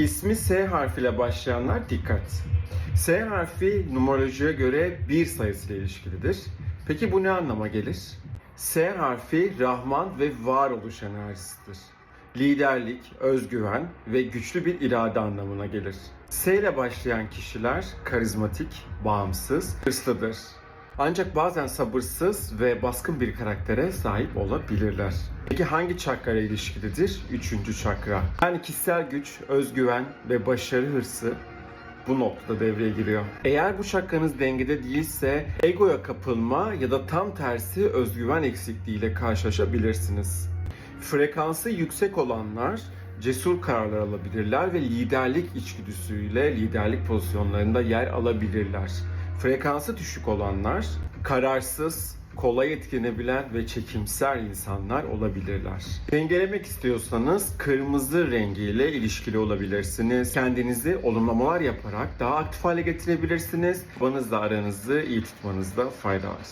İsmi S harfiyle başlayanlar dikkat. S harfi numerolojiye göre bir sayısıyla ilişkilidir. Peki bu ne anlama gelir? S harfi Rahman ve varoluş enerjisidir. Liderlik, özgüven ve güçlü bir irade anlamına gelir. S ile başlayan kişiler karizmatik, bağımsız, hırslıdır. Ancak bazen sabırsız ve baskın bir karaktere sahip olabilirler. Peki hangi çakra ilişkilidir? Üçüncü çakra. Yani kişisel güç, özgüven ve başarı hırsı bu noktada devreye giriyor. Eğer bu çakranız dengede değilse egoya kapılma ya da tam tersi özgüven eksikliğiyle karşılaşabilirsiniz. Frekansı yüksek olanlar cesur kararlar alabilirler ve liderlik içgüdüsüyle liderlik pozisyonlarında yer alabilirler. Frekansı düşük olanlar kararsız, kolay etkilenebilen ve çekimser insanlar olabilirler. Dengelemek istiyorsanız kırmızı rengiyle ilişkili olabilirsiniz. Kendinizi olumlamalar yaparak daha aktif hale getirebilirsiniz. Babanızla aranızı iyi tutmanızda fayda var.